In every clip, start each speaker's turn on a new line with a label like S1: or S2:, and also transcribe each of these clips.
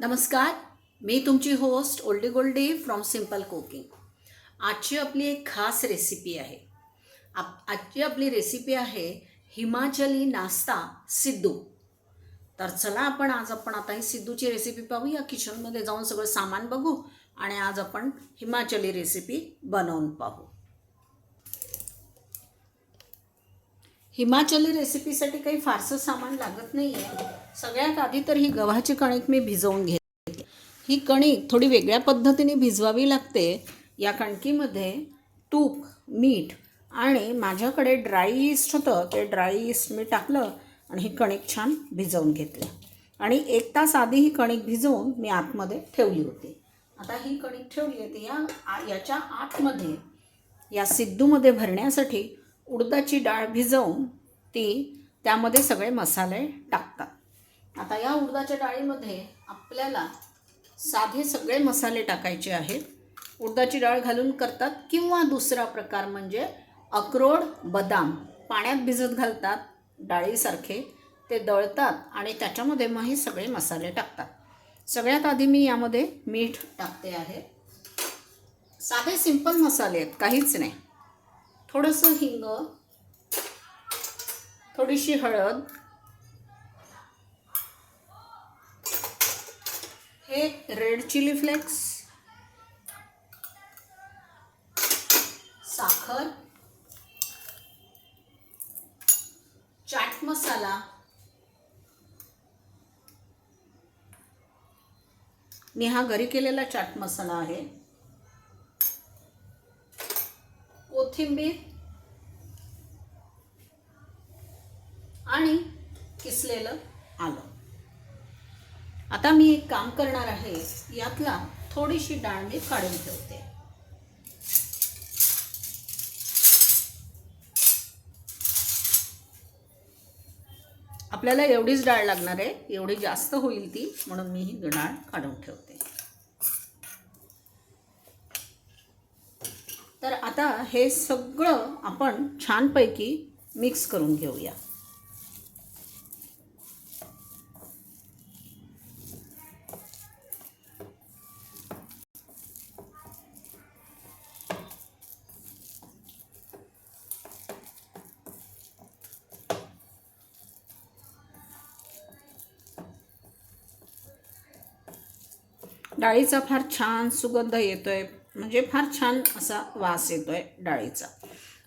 S1: नमस्कार मी तुमची host oldie goldie from simple cooking आजची आपली एक खास रेसिपी आहे. आप आजची आपली रेसिपी आहे हिमाचली नाश्ता सिद्धू. तर चला आपण आज आपण आता ही सिद्धूची रेसिपी पाहूया. किचनमध्ये जाऊन सगळं सामान बघू आणि आज आपण हिमाचली रेसिपी बनवून पाहू. हिमाचली रेसिपीसाठी काही फारसं सामान लागत नाही आहे सगळ्यात आधी तर ही गव्हाची कणिक मी भिजवून घेते. ही कणिक थोडी वेगळ्या पद्धतीने भिजवावी लागते. या कणकीमध्ये तूप मीठ आणि माझ्याकडे ड्राय इस्ट होतं. ते ड्राय इस्ट मी टाकलं आणि ही कणिक छान भिजवून घेतलं. आणि एक तास आधी ही कणिक भिजवून मी आतमध्ये ठेवली होती. आता ही कणिक ठेवली होती या याच्या आतमध्ये या सिद्धूमध्ये भरण्यासाठी उडदाची डाळ भिजवून ती त्यामध्ये सगळे मसाले टाकतात. आता या उडदाच्या डाळीमध्ये आपल्याला साधे सगळे मसाले टाकायचे आहेत. उडदाची डाळ घालून करतात किंवा दुसरा प्रकार म्हणजे अक्रोड बदाम पाण्यात भिजत घालतात डाळीसारखे. ते दळतात आणि त्याच्यामध्ये मग हे सगळे मसाले टाकतात. सगळ्यात आधी मी यामध्ये मीठ टाकते आहे. साधे सिंपल मसाले आहेत काहीच नाही. थोडंसं हिंग थोडीशी हळद. हे रेड चिली फ्लेक्स. साखर. चाट मसाला. मी हा घरी केलेला चाट मसाला आहे. कोथिंबीर आणि किसलेलं आलं. आता मी एक काम करणार आहे यातला थोडीशी डाळ मी काढून ठेवते. आपल्याला एवढीच डाळ लागणार आहे एवढी जास्त होईल ती म्हणून मी ही डाळ काढून ठेवते तर आता हे सगळं आपण छानपैकी मिक्स करून घेऊया. डाळीचा फार छान सुगंध येतोय. म्हणजे फार छान असा वास येतो आहे डाळीचा.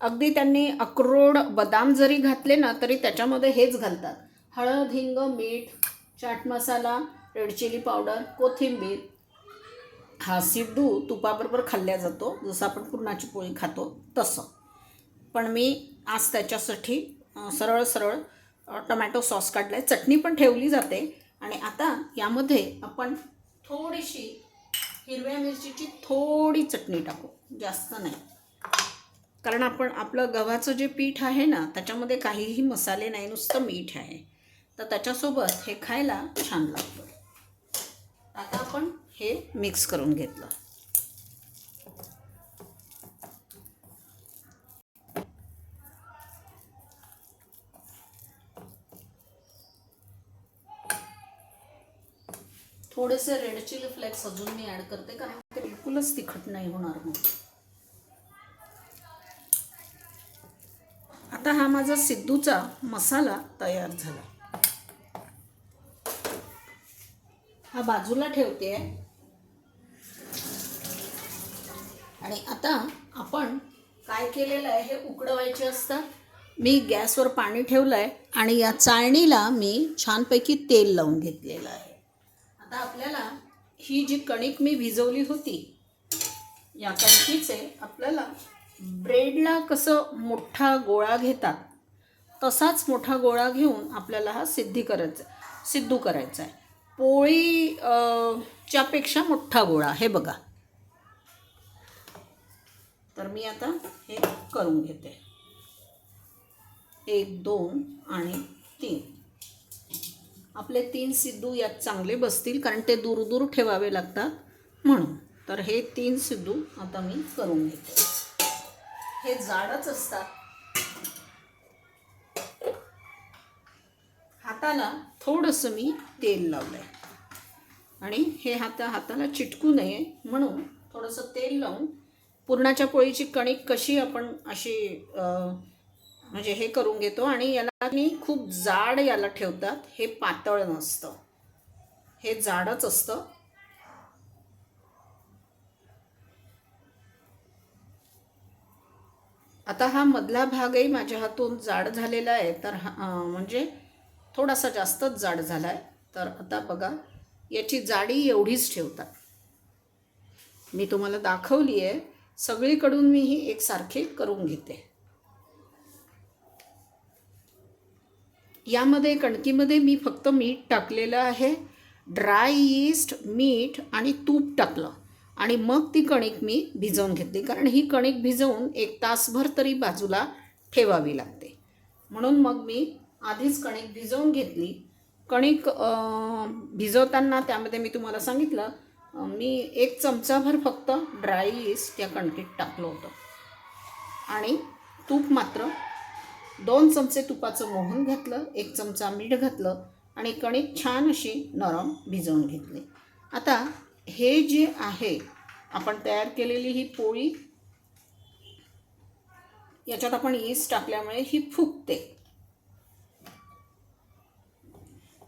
S1: अगदी त्यांनी अक्रोड बदाम जरी घातले ना तरी त्याच्यामध्ये हेच घालतात. हळद हिंग मीठ chaat masala red chilli powder कोथिंबीर हा सिद्धू तुपाबरोबर खाल्ला जातो. जसं आपण पुरणाची पोळी खातो तसं. पण मी आज त्याच्यासाठी सरळ सरळ टमॅटो सॉस काढला आहे चटणी पण ठेवली जाते. आणि आता यामध्ये आपण थोडीशी हिरव्या मिरचीची थोडी चटणी टाकू. जास्त नाही. कारण आपण आपलं गव्हाचं जे पीठ आहे ना त्याच्यामध्ये काहीही मसाले नाही नुसतं मीठ आहे. तर त्याच्यासोबत हे खायला छान लागतं. आता आपण हे मिक्स करून घेतलं. थोडेसे रेड चिली फ्लेक्स अजून मी ॲड करते कारण ते बिलकुलच तिखट नाही होणार मग. आता हा माझा सिद्धूचा मसाला तयार झाला. हा बाजूला ठेवते. आणि आता आपण काय केलेलं आहे हे उकडवायचे असतात. मी गॅसवर पाणी ठेवलं आहे आणि या चाळणीला मी छानपैकी तेल लावून घेतलेलं आहे. आता आपल्याला ही जी कणिक मी भिजवली होती या कणकीचे आपल्याला ब्रेडला कसं मोठा गोळा घेतात तसाच मोठा गोळा घेऊन आपल्याला हा सिद्धी करायचा सिद्धू करायचा आहे. पोळी च्यापेक्षा मोठा गोळा हे बघा. तर मी आता हे करून घेते. एक दोन आणि तीन. आपले तीन सिद्धू यात चांगले बसतील कारण ते दूर दूर ठेवावे लागतात म्हणून. तर हे तीन सिद्धू आता मी करून घेते. हे जाडच असतात. हाताला थोडंसं मी तेल लावलं आहे आणि हे हाता हाताला चिटकू नये म्हणून थोडंसं तेल लावून पुरणाच्या पोळीची कणिक कशी आपण अशी म्हणजे हे करून घेतो आणि याला मी खूप जाड याला ठेवतात हे पातळ नसतं. हे जाडच असतं. आता हा मधला भागही माझ्या हातून जाड झालेला आहे तर हा म्हणजे थोडासा जास्तच जाड झाला आहे तर आता बघा याची जाडी एवढीच ठेवतात. मी तुम्हाला दाखवली आहे सगळीकडून मी ही एकसारखी करून घेते. यामध्ये कणकीमध्ये मी फक्त मीठ टाकलेलं आहे. ड्राय यीस्ट मीठ आणि तूप टाकलं. आणि मग ती कणिक मी भिजवून घेतली. कारण ही कणिक भिजवून एक तासभर तरी बाजूला ठेवावी लागते. म्हणून मग मी आधीच कणिक भिजवून घेतली. कणिक भिजवताना त्यामध्ये मी तुम्हाला सांगितलं मी एक चमचाभर फक्त ड्राय यीस्ट त्या कणकीत टाकलं होतं. आणि तूप मात्र दोन चमचे तुपाचं मोहन घातलं एक चमचा मीठ घातलं आणि कणिक छान अशी नरम भिजवून घेतली. आता हे जे आहे आपण तयार केलेली ही पोळी याच्यात आपण यीस्ट टाकल्यामुळे ही फुगते.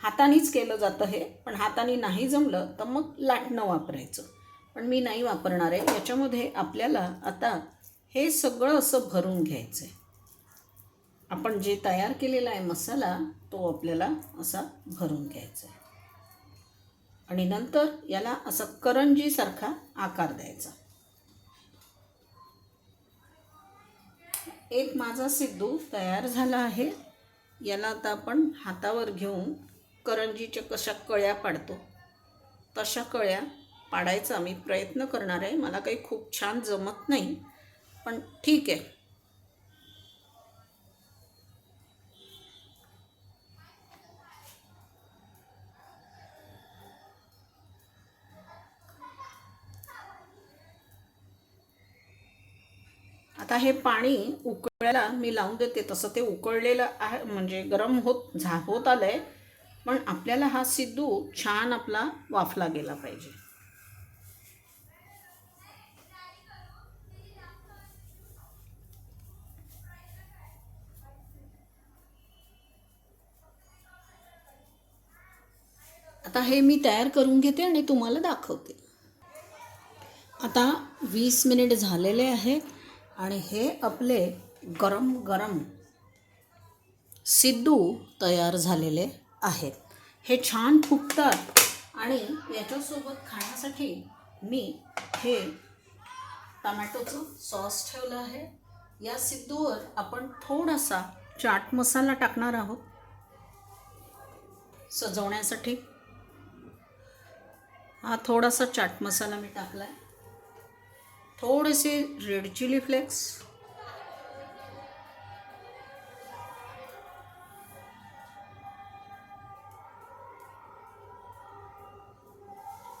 S1: हातानेच केलं जातं हे पण हाताने नाही जमलं तर मग लाटणं वापरायचं. पण मी नाही वापरणार आहे याच्यामध्ये आपल्याला आता हे सगळं असं भरून घ्यायचं आहे आपण जे तयार केलेला आहे मसाला तो आपल्याला असा भरून घ्यायचा आहे. आणि नंतर याला असा करंजीसारखा आकार द्यायचा. एक माझा सिद्धू तयार झाला आहे. याला आता आपण हातावर घेऊन करंजीच्या कशा कळ्या पाडतो तशा कळ्या पाडायचा मी प्रयत्न करणार आहे. मला काही खूप छान जमत नाही पण ठीक आहे. आता हे पाणी उकळायला मी लावून देते. तसं ते उकळलेलं आहे म्हणजे गरम होत झा होत आलं आहे पण आपल्याला हा सिद्धू छान आपला वाफला गेला पाहिजे. आता हे मी तयार करून घेते आणि तुम्हाला दाखवते. आता वीस मिनिट झालेले आहेत. आणि हे आपले गरम गरम सिद्धू तयार झालेले आहेत. हे छान फुगतात आणि याच्यासोबत खाण्यासाठी मी हे टमॅटोचं सॉस ठेवलं आहे. या सिद्धूवर आपण थोडासा चाट मसाला टाकणार आहोत. सजवण्यासाठी. हा थोडासा चाट मसाला मी टाकला आहे थोडेसे रेड चिली फ्लेक्स.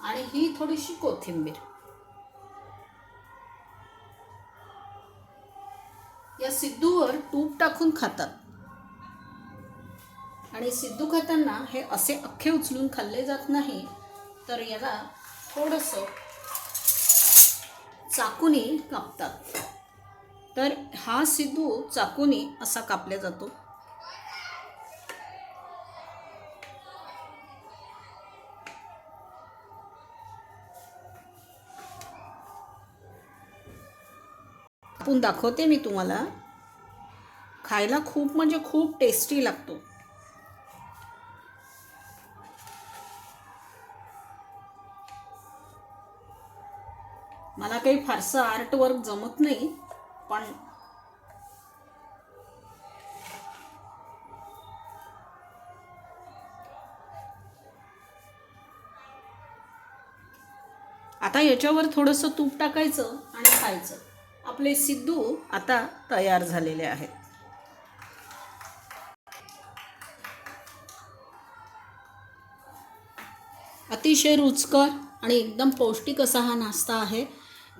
S1: आणि ही थोडीशी कोथिंबीर. या सिद्धूवर तूप टाकून खातात. आणि सिद्धू खाताना हे असे अख्खे उचलून खाल्ले जात नाही तर याला थोडंसं चाकूनी कापतात. तर हा सिद्धू चाकूनी असा कापला जातो. कापून दाखवते मी तुम्हाला. खायला खूप म्हणजे खूप टेस्टी लागतो. काही फारसं आर्ट वर्क जमत नाही पण आता याच्यावर थोडंसं तूप टाकायचं आणि खायचं. आपले सिद्धू आता तयार झालेले आहेत. अतिशय रुचकर आणि एकदम पौष्टिक असा हा नाश्ता आहे.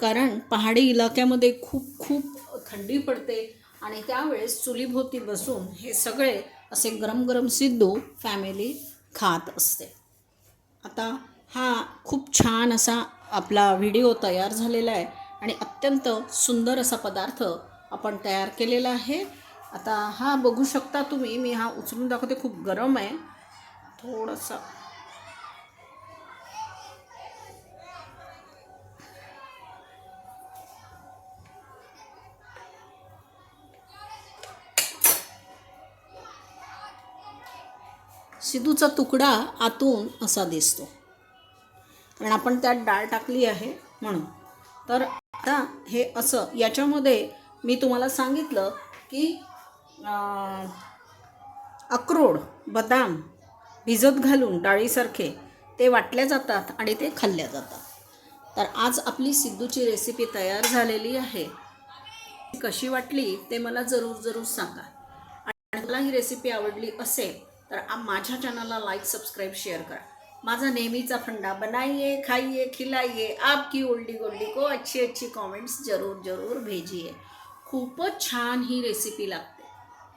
S1: कारण पहाडी इलाक्यामध्ये खूप खूप थंडी पडते आणि त्यावेळेस चुलीभोवती बसून हे सगळे असे गरम गरम सिद्धू फॅमिली खात असते. आता हा खूप छान असा आपला व्हिडिओ तयार झालेला आहे आणि अत्यंत सुंदर असा पदार्थ आपण तयार केलेला आहे. आता हा बघू शकता तुम्ही मी हा उचलून दाखवते खूप गरम आहे. थोडंसं सिद्धूचा तुकडा आतून असा दिसतो. कारण आपण त्यात डाळ टाकली आहे म्हणून. तर आता हे असं याच्यामध्ये मी तुम्हाला सांगितलं की अक्रोड बदाम भिजत घालून डाळीसारखे ते वाटल्या जातात आणि ते खाल्ल्या जातात. तर आज आपली सिद्धूची रेसिपी तयार झालेली आहे. कशी वाटली ते मला जरूर जरूर सांगा. आणि मला ही रेसिपी आवडली असेल तर माझ्या चॅनलला लाईक सबस्क्राईब शेअर करा. माझा नेहमीचा फंडा बनाइए खाइए खिलाइए आपकी ओल्डी गोल्डी को अच्छी अच्छी कॉमेंट्स जरूर जरूर भेजिए. खूपच छान ही रेसिपी लागते.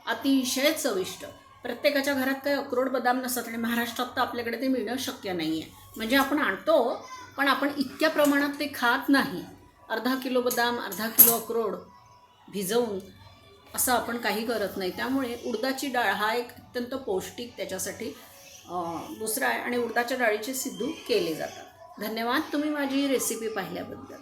S1: अतिशय चविष्ट. प्रत्येकाच्या घरात काही अक्रोड बदाम नसतात आणि महाराष्ट्रात तर आपल्याकडे ते मिळणं शक्य नाही आहे म्हणजे आपण आणतो पण आपण इतक्या प्रमाणात ते खात नाही. अर्धा किलो बदाम अर्धा किलो अक्रोड भिजवून असं आपण काही करत नाही. त्यामुळे उडदाची डाळ हा एक अत्यंत पौष्टिक त्याच्यासाठी दुसरा आहे आणि उडदाच्या डाळीचे सिद्धू केले जातात. धन्यवाद तुम्ही माझी रेसिपी पाहिल्याबद्दल.